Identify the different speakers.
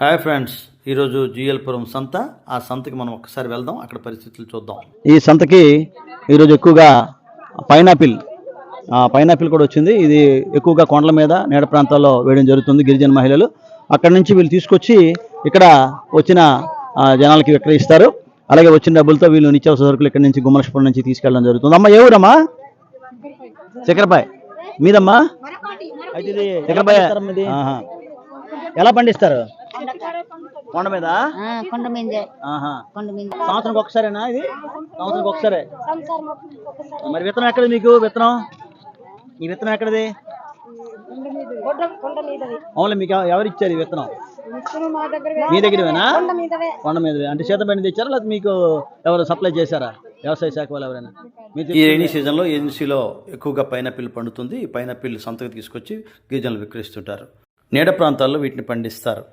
Speaker 1: Hi friends ఈరోజు జిఎల్పురం సంత. ఆ సంతకి మనం ఒకసారి వెళ్దాం అక్కడ పరిస్థితులు చూద్దాం.
Speaker 2: ఈ సంతకి ఈరోజు ఎక్కువగా పైనాపిల్ ఆ, పైనాపిల్ కూడా వచ్చింది. ఇది ఎక్కువగా కొండల మీద నీడ ప్రాంతాల్లో వేయడం జరుగుతుంది గిరిజన మహిళలు. అక్కడ నుంచి వీళ్ళు తీసుకొచ్చి ఇక్కడ వచ్చిన జనాలకి విక్రయిస్తారు. అలాగే వచ్చిన డబ్బులతో వీళ్ళు నిత్యావసర సరుకులు ఇక్కడ నుంచి గుమ్మలక్ష్మపురం నుంచి తీసుకెళ్ళడం జరుగుతుంది. అమ్మ ఏ ఊరమ్మా మీదమ్మా? అయితే ఇది. ఎలా పండిస్తారు? కొండ మీద?
Speaker 3: ఆ, కొండ మీదే.
Speaker 2: ఆహా.
Speaker 3: కొండ మీద.
Speaker 2: సంవత్సరం ఒకసారేనా ఇది? సంవత్సరం ఒకసారే? మరి విత్తనం ఎక్కడ మీకు? విత్తనం? ఈ విత్తనం ఎక్కడది? అవును మీకు ఎవ- ఎవరు ఇచ్చారు ఈ విత్తనం? మీ దగ్గరవేనా? కొండ మీద అంటే చేతబడి తెచ్చారా? లేకపోతే మీకు ఎవరు సప్లై చేశారా? వ్యవసాయ శాఖ వాళ్ళు ఎవరైనా?
Speaker 1: ఈ రైనీ సీజన్లో ఏజెన్సీలో ఎక్కువగా పైనాపిల్ పండుతుంది. ఈ పైనాపిల్ సంతకి తీసుకొచ్చి గిరిజనులు విక్రయిస్తుంటారు. నీడ ప్రాంతాల్లో వీటిని పండిస్తారు.